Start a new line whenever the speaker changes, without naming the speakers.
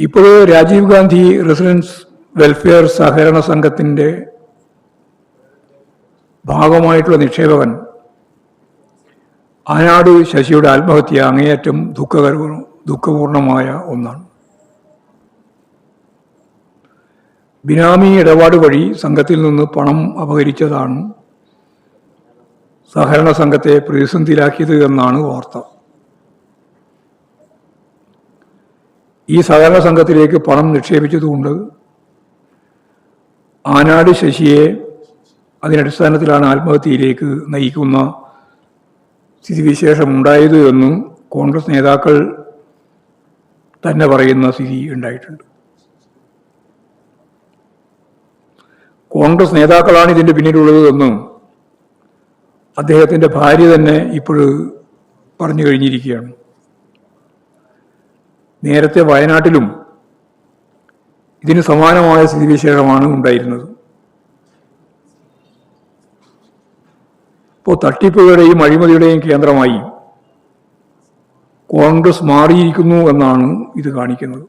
ഇപ്പോൾ Rajeev Gandhi residence welfare സഹകരണ സംഘത്തിന്റെ ഭാഗമായിട്ടുള്ള നിക്ഷേപകൻ. ആനാട് ശശിയുടെ ആത്മഹത്യ അങ്ങേയറ്റം ദുഃഖകര ദുഃഖപൂർണമായ ഒന്നാണ്. ബിനാമി ഇടപാട് വഴി സംഘത്തിൽ നിന്ന് പണം അപഹരിച്ചതാണ് സഹകരണ സംഘത്തെ പ്രതിസന്ധിയിലാക്കിയത് എന്നാണ് വാർത്ത. ഈ സഹകരണ സംഘത്തിലേക്ക് പണം നിക്ഷേപിച്ചതുകൊണ്ട് ആനാട് ശശിയെ അതിനടിസ്ഥാനത്തിലാണ് ആത്മഹത്യയിലേക്ക് നയിക്കുന്ന സ്ഥിതിവിശേഷം ഉണ്ടായത് എന്നും കോൺഗ്രസ് നേതാക്കൾ തന്നെ പറയുന്ന സ്ഥിതി ഉണ്ടായിട്ടുണ്ട്. കോൺഗ്രസ് നേതാക്കളാണ് ഇതിന്റെ പിന്നിലുള്ളത് എന്നും അദ്ദേഹത്തിന്റെ ഭാര്യ തന്നെ ഇപ്പോൾ പറഞ്ഞു കഴിഞ്ഞിരിക്കുകയാണ്. നേരത്തെ വയനാട്ടിലും ഇതിന് സമാനമായ സ്ഥിതിവിശേഷമാണ് ഉണ്ടായിരുന്നത്. ഇപ്പോൾ തട്ടിപ്പുകളുടെയും അഴിമതിയുടെയും കേന്ദ്രമായി കോൺഗ്രസ് മാറിയിരിക്കുന്നു എന്നാണ് ഇത് കാണിക്കുന്നത്.